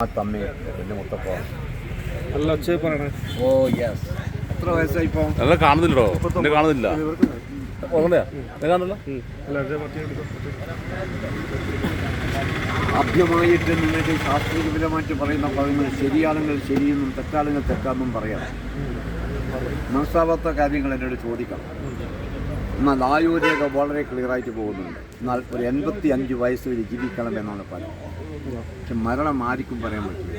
ആ തമ്മി വലിയ മുത്തപ്പോ. നല്ല ഒച്ച പറയണേ ഓ യെസ് എത്ര വയസ്സായി ഇപ്പൊ അല്ല കാണുന്നില്ലടോ എന്നെ കാണുന്നില്ല. എന്നെ ആദ്യമായിട്ട് നിങ്ങൾക്ക് ശാസ്ത്രീയപരമായിട്ട് പറയുന്ന പറയുന്നത് ശരിയാണെങ്കിൽ ശരിയെന്നും തെറ്റാണെങ്കിൽ തെറ്റാണെന്നും പറയാം. മനസ്സാവാത്ത കാര്യങ്ങൾ എന്നോട് ചോദിക്കാം എന്നാൽ ആയുർവേദ വളരെ ക്ലിയറായിട്ട് പോകുന്നുണ്ട്. എന്നാൽ ഒരു എൺപത്തി അഞ്ച് വയസ്സ് വരെ ജീവിക്കണം എന്നാണ് പറയുന്നത് പക്ഷെ മരണം ആർക്കും പറയാൻ പറ്റില്ല.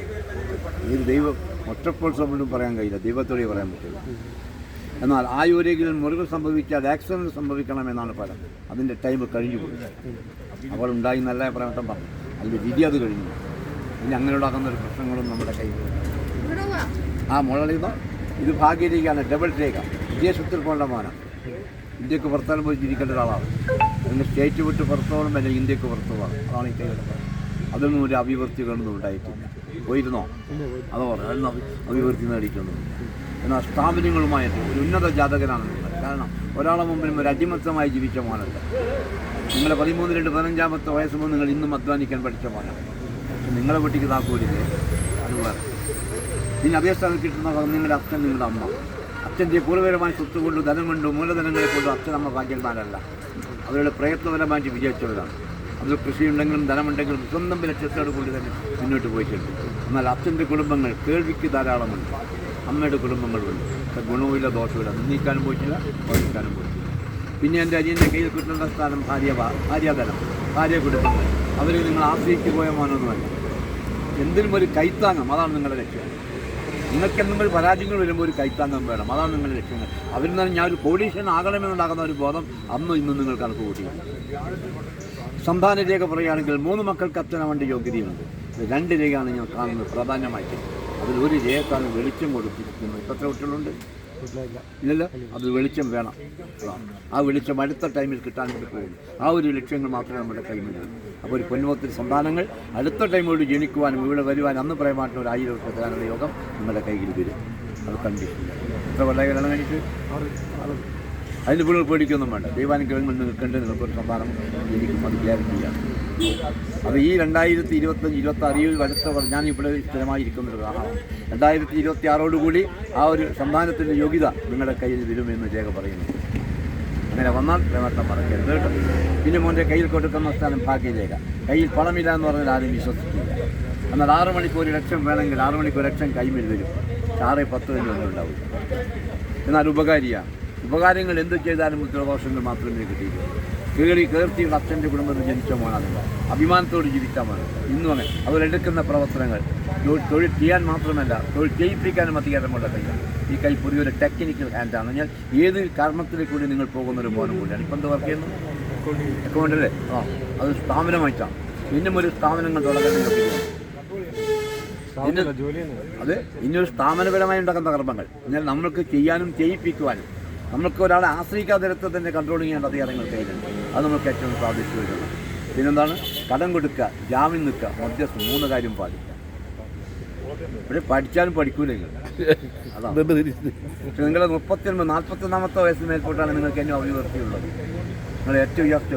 ഏത് ദൈവം ഒറ്റപ്പോൾ സംബന്ധം പറയാൻ കഴിയില്ല. ദൈവത്തോടെ പറയാൻ പറ്റില്ല. എന്നാൽ ആയുരേഖയിൽ മുറിവ് സംഭവിച്ചാൽ ആക്സിഡന്റ് സംഭവിക്കണം എന്നാണ് പറയുന്നത് അതിന്റെ ടൈം കഴിഞ്ഞു പോയി. അവൾ ഉണ്ടായി നല്ല പറയാൻ പറഞ്ഞു. അതിന്റെ വിധി അത് കഴിഞ്ഞു ഇനി അങ്ങനെ ഉണ്ടാക്കുന്ന ഒരു പ്രശ്നങ്ങളും നമ്മുടെ കയ്യിൽ ആ മുളളിത ഇത് ഭാഗ്യരേഖയാണ്. ഡബിൾ രേഖ. വിദേശത്തിൽ പോകേണ്ട മോനാണ്. ഇന്ത്യയ്ക്ക് പുറത്താലും പോയി ജീവിക്കേണ്ട ഒരാളാണ്. അതിന് സ്റ്റേറ്റ് വിട്ട് പുറത്തോളം അല്ലെങ്കിൽ ഇന്ത്യയ്ക്ക് പുറത്തോളം അതാണ് ഈ അതൊന്നും ഒരു അഭിവൃദ്ധികളൊന്നും ഉണ്ടായിട്ടില്ല. പോയിരുന്നോ? അതോ അതൊന്നും അഭി- അഭിവൃദ്ധി നേടിയിട്ടൊന്നും എന്നാൽ സ്ഥാപനങ്ങളുമായിട്ട് ഒരു ഉന്നത ജാതകനാണ് കാരണം ഒരാളെ മുമ്പിലും ഒരു അടിമത്തമായി ജീവിച്ച മോനല്ല. നിങ്ങളെ പതിമൂന്ന് രണ്ട് പതിനഞ്ചാമത്തെ വയസ്സ് മുതൽ നിങ്ങൾ ഇന്നും അധ്വാനിക്കാൻ പഠിച്ച മോനാണ്. നിങ്ങളെ വീട്ടിക്ക് താക്കൂലില്ലേ? വേറെ. ഇനി അതേ സ്ഥലത്ത് കിട്ടുന്ന നിങ്ങളുടെ അച്ഛൻ നിങ്ങളുടെ അമ്മ. അച്ഛന്റെ പൂർവപരമായ സ്വത്ത് കൊണ്ട് ധനം കൊണ്ട് മൂലധനങ്ങളെ കൊണ്ട് അച്ഛനമ്മ ഭാഗ്യന്മാരല്ല അവരുടെ പ്രയത്നപരമായിട്ട് വിജയിച്ചവരാണ് അത് കൃഷിയുണ്ടെങ്കിലും ധനമുണ്ടെങ്കിലും സ്വന്തം ലക്ഷ്യത്തോടു കൂടി തന്നെ മുന്നോട്ട് പോയിട്ടുണ്ട്. എന്നാൽ അച്ഛന്റെ കുടുംബങ്ങൾ കേൾവിക്ക് ധാരാളമുണ്ട്. അമ്മയുടെ കുടുംബങ്ങളുണ്ട് ഗുണവുമില്ല ദോഷവുമില്ല. നിന്ദിക്കാനും പോയിട്ടില്ല പ്രവർത്തിക്കാനും പോയിട്ടില്ല. പിന്നെ എന്റെ അനിയന്റെ കയ്യിൽ കിട്ടുന്ന സ്ഥാനം ഭാര്യ ഭാര്യാധനം ഭാര്യ കുടുംബങ്ങൾ. അവരെ നിങ്ങൾ ആശ്രയിച്ചു പോയ മോനൊന്നുമല്ല എന്തിനും ഒരു കൈത്താങ്ങം? അതാണ് നിങ്ങളുടെ ലക്ഷ്യം. നിങ്ങൾക്ക് എന്തെങ്കിലും പരാജയങ്ങൾ വരുമ്പോൾ ഒരു കൈത്താങ്ങം വേണം. അതാണ് നിങ്ങളുടെ ലക്ഷ്യങ്ങൾ അവരിൽ നിന്ന് ഞാൻ ഒരു കോടീഷൻ ആകണമെന്നുണ്ടാകുന്ന ഒരു ബോധം അന്നും ഇന്നും നിങ്ങൾ കണക്ക് കൂട്ടി. സന്താന രേഖ പറയുകയാണെങ്കിൽ മൂന്ന് മക്കൾക്ക് അച്ഛനാവേണ്ട യോഗ്യതയുണ്ട്. രണ്ട് രേഖയാണ് ഞാൻ കാണുന്നത് പ്രാധാന്യമായിട്ട് അതിൽ ഒരു രേഖക്കാണ് വെളിച്ചം കൊടുത്തിരിക്കുന്നത് ഇപ്പത്ര കുട്ടികളുണ്ട്. ഇല്ലല്ലോ. അത് വെളിച്ചം വേണം. ആ വെളിച്ചം അടുത്ത ടൈമിൽ കിട്ടാൻ വേണ്ടി പോകും ആ ഒരു ലക്ഷ്യങ്ങൾ മാത്രമേ നമ്മുടെ കൈമുള്ളൂ അപ്പോൾ ഒരു പൊന്നുമൊത്തിരി സന്താനങ്ങൾ അടുത്ത ടൈമോട് ജനിക്കുവാനും ഇവിടെ വരുവാനും അന്ന് പ്രയമായിട്ട് ഒരു ആയിരം തരാനുള്ള യോഗം നമ്മുടെ കയ്യിൽ വരും. അത് കണ്ടിട്ടില്ല. എത്ര കല്യാണം കഴിഞ്ഞിട്ട് അതിന് നിങ്ങൾ പേടിക്കൊന്നും വേണ്ട. ദൈവാനുഗ്രഹങ്ങൾ നിങ്ങൾക്ക് നിൽക്കേണ്ട നിങ്ങൾക്കൊരു സമ്മാനം എനിക്ക് അത് ഗ്യാരണ്ടിയാണ്. അത് ഈ രണ്ടായിരത്തി ഇരുപത്തഞ്ച് ഇരുപത്തി ആറ് വർ- ഞാൻ ഇവിടെ സ്ഥിരമായിരിക്കുന്ന ഒരു ആളാണ്. രണ്ടായിരത്തി ഇരുപത്തി ആറോടുകൂടി ആ ഒരു സന്താനത്തിന്റെ യോഗ്യത നിങ്ങളുടെ കയ്യിൽ വരുമെന്ന് രേഖ പറയുന്നു. അങ്ങനെ വന്നാൽ പ്രവർത്തനം മറക്കരുത് കേട്ടോ. പിന്നെ മോന്റെ കയ്യിൽ കൊടുക്കുന്ന സ്ഥാനം ഭാഗ്യരേഖ. കയ്യിൽ പണമില്ല എന്ന് പറഞ്ഞാൽ ആരും വിശ്വസിക്കില്ല. എന്നാൽ ആറ് മണിക്ക് ഒരു ലക്ഷം വേണമെങ്കിൽ ആറ് മണിക്ക് ഒരു ലക്ഷം കൈമിൽ വരും. ആറ് പത്ത് തന്നെ ഉണ്ടാവില്ല. എന്നാൽ ഉപകാരിയാണ്. ഉപകാരങ്ങൾ എന്ത് ചെയ്താലും ഉത്തരദോഷങ്ങൾ മാത്രമേ കിട്ടിയിട്ടുള്ളൂ. കീറി കീർത്തിയുള്ള അച്ഛന്റെ കുടുംബത്തിൽ ജനിച്ച മോനാണ് അഭിമാനത്തോട് ജീവിച്ച മോനാണ്. ഇന്നും അങ്ങനെ അവരെടുക്കുന്ന പ്രവർത്തനങ്ങൾ തൊഴിൽ ചെയ്യാൻ മാത്രമല്ല തൊഴിൽ ചെയ്യിപ്പിക്കാനും അധികാരമുള്ള കൈയാണ് ഈ കൈ പുതിയൊരു ടെക്നിക്കൽ ഹാൻഡാണ് ഞാൻ ഏത് കർമ്മത്തിൽ കൂടി നിങ്ങൾ പോകുന്ന ഒരു മോനും കൂടിയാണ്. ഇപ്പം എന്താ വർക്ക് ചെയ്യുന്നു? അക്കൗണ്ട് അല്ലേ? ആ അത് സ്ഥാപനമായിട്ടാണ്. ഇന്നും ഒരു സ്ഥാപനങ്ങൾ തുടങ്ങാൻ അതെ ഇനി ഒരു അത് ഇനിയൊരു സ്ഥാപനപരമായി ഉണ്ടാക്കുന്ന കർമ്മങ്ങൾ. എന്നാൽ നമ്മൾക്ക് ചെയ്യാനും ചെയ്യിപ്പിക്കുവാനും നമുക്ക് ഒരാളെ ആശ്രയിക്കാതെ തന്നെ കൺട്രോൾ ചെയ്യേണ്ട അധികാരങ്ങൾ കയ്യിലുണ്ട്. അത് നമുക്ക് ഏറ്റവും സാധിച്ചു വരുന്നത് പിന്നെന്താണ്? കടം കൊടുക്കുക ജാമ്യം നിൽക്കുക മധ്യസ്ഥം മൂന്ന് കാര്യം പാലിക്കുക. പക്ഷേ പഠിച്ചാലും പഠിക്കൂല നിങ്ങൾ? അതാണ്. പക്ഷെ നിങ്ങൾ മുപ്പത്തിയൊൻപത് നാൽപ്പത്തൊന്നാമത്തെ വയസ്സിന് മേൽപ്പോട്ടാണ് നിങ്ങൾക്ക് ഏറ്റവും അഭിവൃദ്ധിയുള്ളത്. നിങ്ങൾ ഏറ്റവും ഉയർച്ച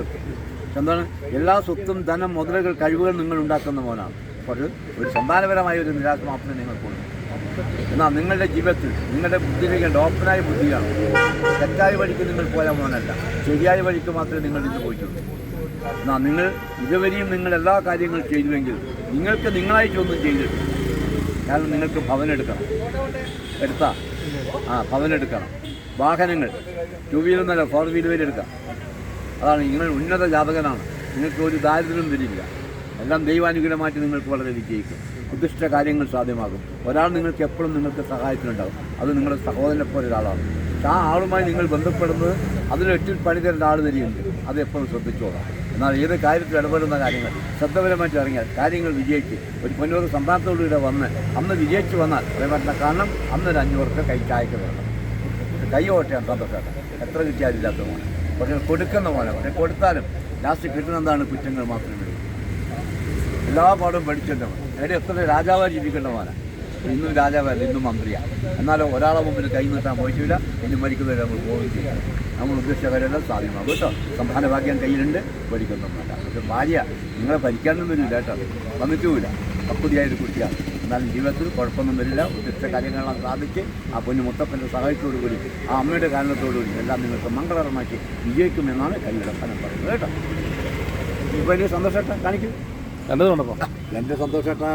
പക്ഷെ എന്താണ്? എല്ലാ സ്വത്തും ധനം മുതലുകൾ കഴിവുകൾ നിങ്ങൾ ഉണ്ടാക്കുന്ന പോലാണ് പക്ഷേ ഒരു സന്താനപരമായ ഒരു നിരാശ മാത്രമേ നിങ്ങൾക്കുള്ളൂ എന്നാൽ നിങ്ങളുടെ ജീവിതത്തിൽ നിങ്ങളുടെ ബുദ്ധിയിലേക്ക് ഓപ്പണായ ബുദ്ധിയാണ്. തെറ്റായ വഴിക്ക് നിങ്ങൾ പോയാൽ മോനല്ല ശരിയായ വഴിക്ക് മാത്രമേ നിങ്ങൾ ഇന്ന് പോയിട്ടുള്ളൂ. എന്നാൽ നിങ്ങൾ ഇതുവരെയും നിങ്ങൾ എല്ലാ കാര്യങ്ങളും ചെയ്തുവെങ്കിൽ നിങ്ങൾക്ക് നിങ്ങളായിട്ടൊന്നും ചെയ്തിട്ടില്ല കാരണം നിങ്ങൾക്ക് ഭവനെടുക്കണം എടുത്താ? ആ ഭവനെടുക്കണം വാഹനങ്ങൾ ടു വീലർ എന്നല്ല ഫോർ വീലർ എടുക്കാം. അതാണ് നിങ്ങൾ ഉന്നത ജാതകനാണ്. നിങ്ങൾക്ക് ഒരു ദാരിദ്ര്യം വരില്ല. എല്ലാം ദൈവാനുകൂലമായിട്ട് നിങ്ങൾക്ക് വളരെ വിജയിക്കും. ഉദ്ദിഷ്ട കാര്യങ്ങൾ സാധ്യമാകും. ഒരാൾ നിങ്ങൾക്ക് എപ്പോഴും നിങ്ങൾക്ക് സഹായത്തിനുണ്ടാകും. അത് നിങ്ങളുടെ സഹോദരനെ പോലെ ഒരാളാണ്. ആ ആളുമായി നിങ്ങൾ ബന്ധപ്പെടുന്നത് അതിന് എട്ടിൽ പണി തരേണ്ട ആൾ തന്നെയുണ്ട്. അത് എപ്പോഴും ശ്രദ്ധിച്ചോളാം. എന്നാൽ ഏത് കാര്യത്തിൽ ഇടപെടുന്ന കാര്യങ്ങൾ ശ്രദ്ധപരമായിട്ട് ഇറങ്ങിയാൽ കാര്യങ്ങൾ വിജയിച്ച് ഒരു പൊന്നൂറ് സന്താനത്തോടുകൂടെ വന്ന് അന്ന് വിജയിച്ച് വന്നാൽ അതേപോലെ കാരണം അന്നൊരു അഞ്ഞൂറ് രൂപ കൈ ചായക്ക് വേണം കൈ ഓട്ടയാണ് സന്തോഷമായിട്ട് എത്ര കിട്ടിയാലും പോലെ പക്ഷേ കൊടുക്കുന്ന പോലെ പക്ഷേ കൊടുത്താലും ലാസ്റ്റ് കിട്ടുന്നതാണ് കുറ്റങ്ങൾ മാത്രമേ എല്ലാ പാടും പഠിച്ചിട്ട് എവിടെ എത്ര രാജാവായി ജീവിക്കേണ്ട മോനെ ഇന്നും രാജാവല്ല ഇന്നും മന്ത്രിയാണ്. എന്നാലും ഒരാളെ മുമ്പിൽ കൈ നീട്ടാൻ പോയിട്ടില്ല. ഇനി മരിക്കുന്നവരെ നമ്മൾ പോവുകയും ചെയ്യാം നമ്മൾ ഉദ്ദേശിച്ച കാര്യമെല്ലാം സാധ്യമാകും. കേട്ടോ? സംഭാവന ഭാഗ്യം കയ്യിലുണ്ട്. പഠിക്കുന്നൊന്നുമല്ല പക്ഷെ ഭാര്യ നിങ്ങളെ ഭരിക്കാനൊന്നും വരില്ല കേട്ടോ. വന്നിട്ടുമില്ല. പക്വതിയായൊരു കുട്ടിയാണ്. എന്നാലും ജീവിതത്തിൽ കുഴപ്പമൊന്നും വരില്ല. ഉദ്ദേശിച്ച കാര്യങ്ങളെല്ലാം സാധിച്ച് ആ പൊന്നു മുത്തപ്പന്റെ സഹായത്തോടു കൂടി ആ അമ്മയുടെ കാരണത്തോടു കൂടി എല്ലാം നിങ്ങൾക്ക് മംഗളകരമാക്കി വിജയിക്കുമെന്നാണ് കല്ലിയുടെ ഫലം പറയുന്നത്. കേട്ടോ? ഇപ്പോൾ ഇനി സന്തോഷം കാണിക്കും. എന്റെ എന്റെ സന്തോഷേട്ടാ.